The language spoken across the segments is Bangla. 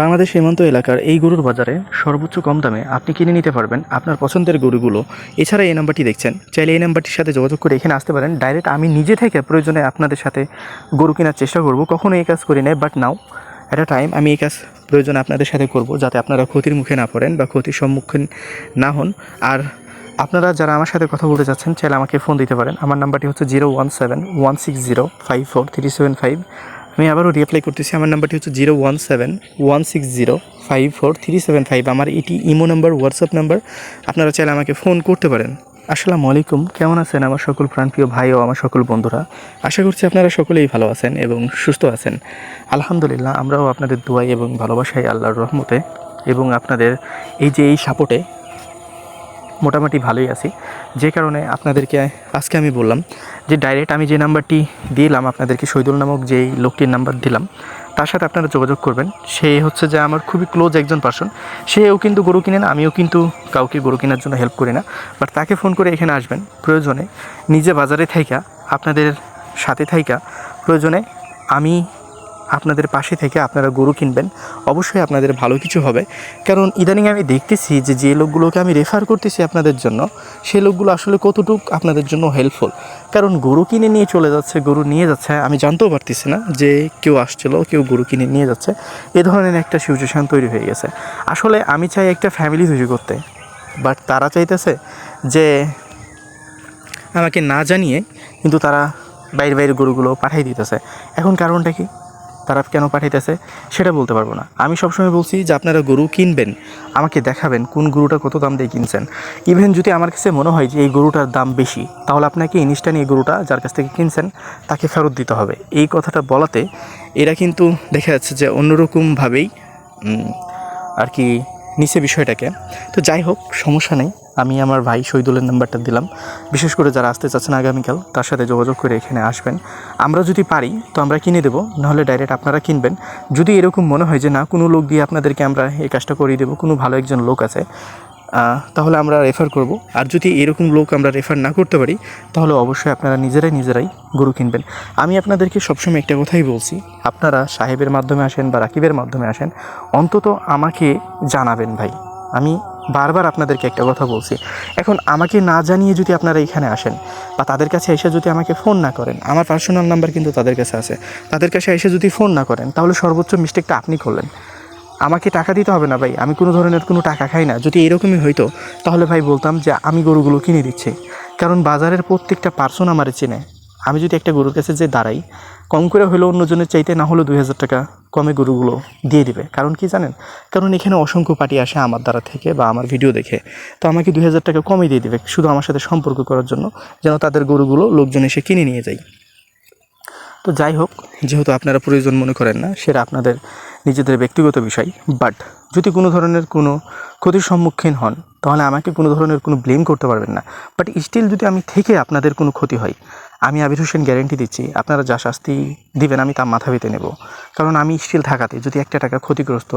বাংলাদেশ সীমান্ত এলাকার এই গরুর বাজারে সর্বোচ্চ কম দামে আপনি কিনে নিতে পারবেন আপনার পছন্দের গরুগুলো। এছাড়া এই নাম্বারটি দেখছেন। চাইলে এই নাম্বারটির সাথে যোগাযোগ করে এখানে আসতে পারেন। ডাইরেক্ট আমি নিজে থেকে প্রয়োজনে আপনাদের সাথে গরু কেনার চেষ্টা করব। কখনো এই কাজ করি নাই বাট নাও আ টাইম আমি এই কাজ প্রয়োজনে আপনাদের সাথে করব, যাতে আপনারা ক্ষতির মুখে না পড়েন বা ক্ষতির সম্মুখীন না হন। আর আপনারা যারা আমার সাথে কথা বলতে চাচ্ছেন চাইলে আমাকে ফোন দিতে পারেন। আমার নাম্বারটি হচ্ছে zero one seven one six zero five four three seven five আমি আবারও রিঅ্যাপ্লাই করতেছি। আমার নাম্বারটি হচ্ছে zero one seven one six zero five four three seven five আমার এটি ইমো নাম্বার হোয়াটসঅ্যাপ নাম্বার আপনারা চাইলে আমাকে ফোন করতে পারেন। আসসালামু আলাইকুম, কেমন আছেন আমার সকল প্রাণপ্রিয় ভাই ও আমার সকল বন্ধুরা? আশা করছি আপনারা সকলেই ভালো আছেন এবং সুস্থ আছেন। আলহামদুলিল্লাহ, আমরাও আপনাদের দোয়াই এবং ভালোবাসাই আল্লাহর রহমতে। এবং আপনাদের এই যে এই সাপোর্টে মোটামুটি ভালোই আছি। যে কারণে আপনাদেরকে আজকে আমি বললাম যে ডাইরেক্ট আমি যে নাম্বারটি দিলাম আপনাদেরকে শহীদুল নামক যেই লোকটির নাম্বার দিলাম, তার সাথে আপনারা যোগাযোগ করবেন। সে হচ্ছে যে আমার খুবই ক্লোজ একজন পার্সন সেও কিন্তু গরু কিনে না আমিও কিন্তু কাউকে গরু কেনার জন্য হেল্প করি না। বাট তাকে ফোন করে এখানে আসবেন। প্রয়োজনে নিজে বাজারে থাইকা, আপনাদের সাথে থাইকা, প্রয়োজনে আমি আপনাদের পাশে থেকে আপনারা গরু কিনবেন। অবশ্যই আপনাদের ভালো কিছু হবে। কারণ ইদানিং আমি দেখতেছি যে যে লোকগুলোকে আমি রেফার করতেছি আপনাদের জন্য সেই লোকগুলো আসলে কতটুক আপনাদের জন্য হেল্পফুল কারণ গরু কিনে নিয়ে চলে যাচ্ছে, গরু নিয়ে যাচ্ছে, আমি জানতেও পারতেছি না যে কেউ আসছিল, কেউ গরু কিনে নিয়ে যাচ্ছে। এ ধরনের একটা সিচুয়েশান তৈরি হয়ে গেছে। আসলে আমি চাই একটা ফ্যামিলি তৈরি করতে। বাট তারা চাইতেছে যে, আমাকে না জানিয়ে কিন্তু তারা বাইরে বাইরে গরুগুলো পাঠিয়ে দিতেছে। এখন কারণটা কি? তারা কেন পাঠাইতেছে, সেটা বলতে পারব না। আমি সবসময় বলছি যে আপনারা গরু কিনবেন, আমাকে দেখাবেন কোন গরুটা কত দাম দিয়ে কিনছেন। ইভেন যদি আমার কাছে মনে হয় যে এই গরুটার দাম বেশি, তাহলে আপনাকে ইনস্ট্যান্ট এই গরুটা যার কাছ থেকে কিনছেন, তাকে ফেরত দিতে হবে। এই কথাটা বলাতে এরা কিন্তু দেখা যাচ্ছে যে অন্যরকমভাবেই আর কি নিচে বিষয়টাকে। তো যাই হোক, সমস্যা নেই। আমি আমার ভাই শহীদুলের নাম্বারটা দিলাম। বিশেষ করে যারা আসতে চাচ্ছেন আগামীকাল, তার সাথে যোগাযোগ করে এখানে আসবেন। আমরা যদি পারি, তো আমরা কিনে দেবো, নাহলে ডাইরেক্ট আপনারা কিনবেন। যদি এরকম মনে হয় যে, না, কোনো লোক দিয়ে আপনাদেরকে আমরা এই কাজটা করিয়ে দেবো, কোনো ভালো একজন লোক আছে তাহলে আমরা রেফার করব। আর যদি এরকম লোক আমরা রেফার না করতে পারি, তাহলে অবশ্যই আপনারা নিজেরাই নিজেরাই গরু কিনবেন। আমি আপনাদেরকে সবসময় একটা কথাই বলছি, আপনারা সাহেবের মাধ্যমে আসেন বা রাকিবের মাধ্যমে আসেন, অন্তত আমাকে জানাবেন ভাই। আমি বারবার আপনাদেরকে একটা কথা বলছি। এখন আমাকে না জানিয়ে যদি আপনারা এখানে আসেন বা তাদের কাছে এসে যদি আমাকে ফোন না করেন, আমার পার্সোনাল নাম্বার কিন্তু তাদের কাছে আছে। তাদের কাছে এসে যদি ফোন না করেন, তাহলে সর্বোচ্চ মিস্টেকটা আপনি করলেন। আমাকে টাকা দিতে হবে না ভাই, আমি কোনো ধরনের কোনো টাকা খাই না। যদি এরকমই হইতো, তাহলে ভাই বলতাম যে আমি গরুগুলো কিনে দিচ্ছি। কারণ বাজারের প্রত্যেকটা পার্সন আমারে চেনে। আমি যদি একটা গরুর কাছে যে দাঁড়াই, কম করে হলেও অন্যজনের চাইতে না হলেও দুই হাজার টাকা কমে গরুগুলো দিয়ে দিবে। কারণ কি জানেন? কারণ এখানে অসংখ্য পার্টি আসে আমার দ্বারা থেকে বা আমার ভিডিও দেখে। তো আমাকে দুই হাজার টাকা কমে দিয়ে দিবে শুধু আমার সাথে সম্পর্ক করার জন্য, যেন তাদের গরুগুলো লোকজন এসে কিনে নিয়ে যায়। তো যাই হোক, যেহেতু আপনারা প্রয়োজন মনে করেন না, সেটা আপনাদের নিজেদের ব্যক্তিগত বিষয়। বাট যদি কোনো ধরনের কোনো ক্ষতির সম্মুখীন হন, তাহলে আমাকে কোনো ধরনের কোনো ব্লেম করতে পারবেন না। বাট স্টিল যদি আমি থেকে আপনাদের কোনো ক্ষতি হয় আমি আবির হোসেন গ্যারেন্টি দিচ্ছি, আপনারা যা শাস্তি দিবেন আমি তা মাথা পেতে নেব। কারণ আমি স্টিল থাকাতে যদি একটা টাকা ক্ষতিগ্রস্ত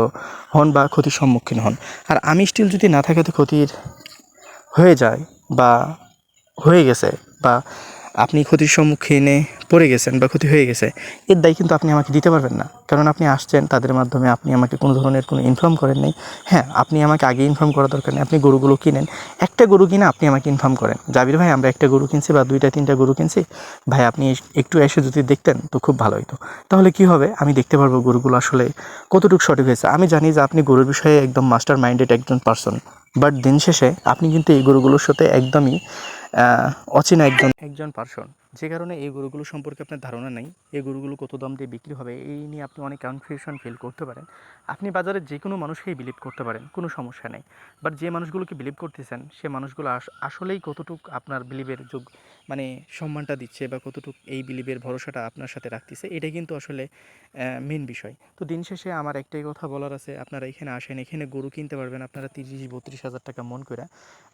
হন বা ক্ষতির সম্মুখীন হন। আর আমি স্টিল যদি না থাকাতে ক্ষতির হয়ে যায় বা হয়ে গেছে বা আপনি ক্ষতির সম্মুখীনে পড়ে গেছেন বা ক্ষতি হয়ে গেছে, এর দায় কিন্তু আপনি আমাকে দিতে পারবেন না। কারণ আপনি আসছেন, তাদের মাধ্যমে আপনি আমাকে কোনো ধরনের কোনো ইনফর্ম করেন নাই। হ্যাঁ আপনি আমাকে আগে ইনফর্ম করা দরকার নেই। আপনি গরুগুলো কিনেন। একটা গরু কিনে আপনি আমাকে ইনফর্ম করেন। জাবির ভাই, আমরা একটা গরু কিনছি বা দুইটা, তিনটা গরু কিনছি। ভাই, আপনি একটু এসে যদি দেখতেন তো খুব ভালো হতো তাহলে কি হবে? আমি দেখতে পারব গরুগুলো আসলে কতটুকু সঠিক হয়েছে। আমি জানি যে আপনি গরুর বিষয়ে একদম মাস্টার মাইন্ডেড একজন পার্সন বাট দিন শেষে আপনি কিন্তু এই গরুগুলোর সাথে একদমই অচেনা একজন একজন পার্সন যে কারণে এই গরুগুলো সম্পর্কে আপনার ধারণা নেই, এই গরুগুলো কত দাম দিয়ে বিক্রি হবে, এই নিয়ে আপনি অনেক কনফিউশন ফিল করতে পারেন। আপনি বাজারে যে কোনো মানুষকেই বিলিভ করতে পারেন, কোনো সমস্যা নেই। বাট যে মানুষগুলোকে বিলিভ করতেছেন, সে মানুষগুলো আস- আসলেই কতটুক আপনার বিলিভের যোগ মানে সম্মানটা দিচ্ছে বা কতটুক এই বিলিভের ভরসাটা আপনার সাথে রাখতেছে, এটা কিন্তু আসলে মেন বিষয়। তো দিন শেষে আমার একটাই কথা বলার আছে, আপনারা এখানে আসেন, এখানে গরু কিনতে পারবেন, আপনারা তিরিশ, বত্রিশ হাজার টাকা মন করে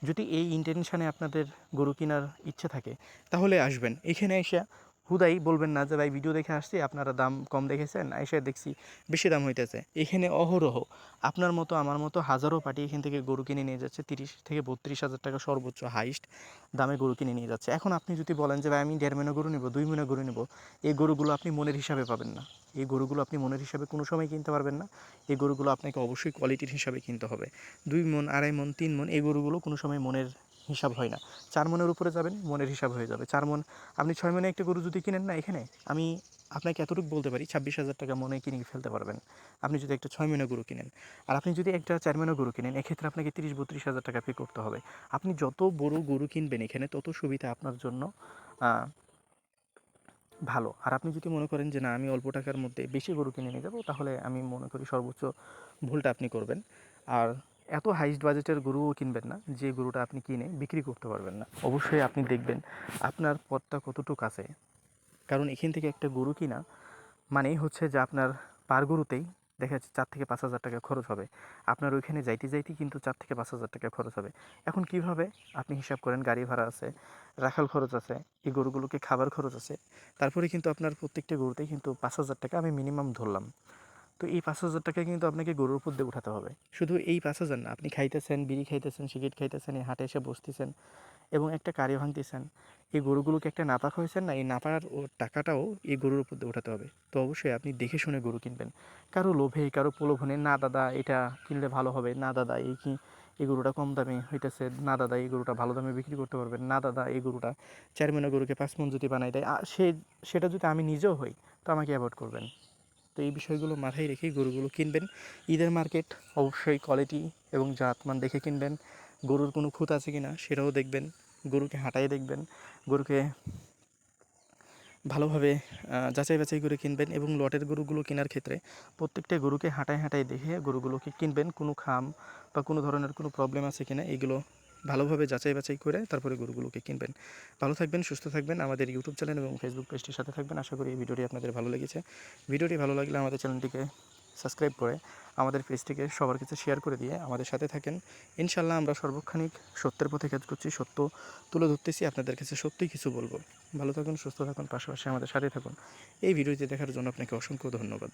যদি এই ইন্টেনশানে আপনাদের গরু কেনার ইচ্ছে থাকে, তাহলে আসবেন। এখানে এসে হুদাই বলবেন না যে, ভাই ভিডিও দেখে আসছি, আপনারা দাম কম দেখেছেন, এসে দেখছি, বেশি দাম হইতেছে। এখানে অহরহ, আপনার মতো, আমার মতো হাজারো পার্টি এখান থেকে গরু কিনে নিয়ে যাচ্ছে, তিরিশ থেকে বত্রিশ হাজার টাকা সর্বোচ্চ হাইস্ট দামে গরু কিনে নিয়ে যাচ্ছে। এখন আপনি যদি বলেন যে, ভাই, আমি দেড় মহিনা গরু নেব, দুই মহিনা গরু নেব, এই গরুগুলো আপনি মনের হিসাবে পাবেন না। এই গরুগুলো আপনি মনের হিসাবে কোনো সময় কিনতে পারবেন না। এই গরুগুলো আপনাকে অবশ্যই কোয়ালিটির হিসাবে কিনতে হবে। দুই মন আড়াই মন তিন মন এই গরুগুলো কোনো সময় মনের হিসাব হয় না। চার মনের উপরে যাবেন, মনের হিসাব হয়ে যাবে। চার মন, আপনি ছয় মনে একটা গরু যদি কিনেন না এখানে, আমি আপনাকে এতটুকু বলতে পারি, ছাব্বিশ হাজার টাকা মনে কিনে ফেলতে পারবেন। আপনি যদি একটা ছয় মহিনা গরু কিনেন, আর আপনি যদি একটা চার মহিনা গরু কিনেন, এক্ষেত্রে আপনাকে তিরিশ, বত্রিশ হাজার টাকা পে করতে হবে। আপনি যত বড় গরু কিনবেন এখানে, তত সুবিধা আপনার জন্য ভালো। আর আপনি যদি মনে করেন যে, না, আমি অল্প টাকার মধ্যে বেশি গরু কিনে নিয়ে যাব, তাহলে আমি মনে করি সর্বোচ্চ ভুলটা আপনি করবেন। আর এত হাইস্ট বাজেটের গরুও কিনবেন না, যে গরুটা আপনি কিনে বিক্রি করতে পারবেন না। অবশ্যই আপনি দেখবেন আপনার পথটা কতটুকু আছে কারণ এখান থেকে একটা গরু কিনা মানেই হচ্ছে যে আপনার পার গরুতেই দেখা যাচ্ছে চার থেকে পাঁচ হাজার টাকা খরচ হবে। আপনার ওইখানে যাইতে যাইতেই কিন্তু চার থেকে পাঁচ হাজার টাকা খরচ হবে। এখন কীভাবে আপনি হিসাব করেন, গাড়ি ভাড়া আছে, রাখাল খরচ আছে, এই গরুগুলোকে খাবার খরচ আছে, তারপরে কিন্তু আপনার প্রত্যেকটা গরুতেই কিন্তু পাঁচ হাজার টাকা আমি মিনিমাম ধরলাম। তো এই পাঁচ হাজার টাকা কিন্তু আপনাকে গরুর উপর দিয়ে উঠাতে হবে। শুধু এই পাঁচ হাজার না, আপনি খাইতেছেন, বিড়ি খাইতেছেন, সিগারেট খাইতেছেন, এই হাটে এসে বসতেছেন এবং একটা কারি ভাঙতেছেন, এই গরুগুলোকে একটা নাপা হয়েছেন না, এই নাপার ও টাকাটাও এই গরুর উপর দিয়ে উঠাতে হবে। তো অবশ্যই আপনি দেখে শুনে গরু কিনবেন। কারও লোভে, কারও প্রলোভনে, না দাদা, এটা কিনলে ভালো হবে, না দাদা, এই কি, এই গরুটা কম দামে হইতেছে, না দাদা, এই গরুটা ভালো দামে বিক্রি করতে পারবেন, না দাদা, এই গরুটা চার গরুকে পাঁচ মন যদি বানাই দেয়। সে, সেটা যদি আমি নিজেও হই, তো আমাকে অ্যাভয়েড করবেন। তো এই বিষয়গুলো মাথায় রেখেই গরুগুলো কিনবেন। ঈদের মার্কেট, অবশ্যই কোয়ালিটি এবং জাতমান দেখে কিনবেন। গরুর কোনো খুঁত আছে কি না সেটাও দেখবেন। গরুকে হাঁটাই দেখবেন। গরুকে ভালোভাবে যাচাই বাছাই করে কিনবেন এবং লটের গরুগুলো কেনার ক্ষেত্রে প্রত্যেকটা গরুকে হাঁটায় হাঁটায় দেখে গরুগুলোকে কিনবেন। কোনো খাম বা কোনো ধরনের কোনো প্রবলেম আছে কিনা এগুলো ভালোভাবে যাচাই বাছাই করে তারপরে গরুগুলোকে কিনবেন। ভালো থাকবেন, সুস্থ থাকবেন। আমাদের ইউটিউব চ্যানেল এবং ফেসবুক পেজটির সাথে থাকবেন। আশা করি এই ভিডিওটি আপনাদের ভালো লেগেছে। ভিডিওটি ভালো লাগলে আমাদের চ্যানেলটিকে সাবস্ক্রাইব করে আমাদের পেজটিকে সবার কাছে শেয়ার করে দিয়ে আমাদের সাথে থাকেন। ইনশাল্লাহ আমরা সর্বক্ষণিক সত্যের পথে কাজ করছি, সত্য তুলে ধরতেছি, আপনাদের কাছে সত্যিই কিছু বলব। ভালো থাকুন, সুস্থ থাকুন, পাশাপাশি আমাদের সাথে থাকুন। এই ভিডিওটি দেখার জন্য আপনাকে অসংখ্য ধন্যবাদ।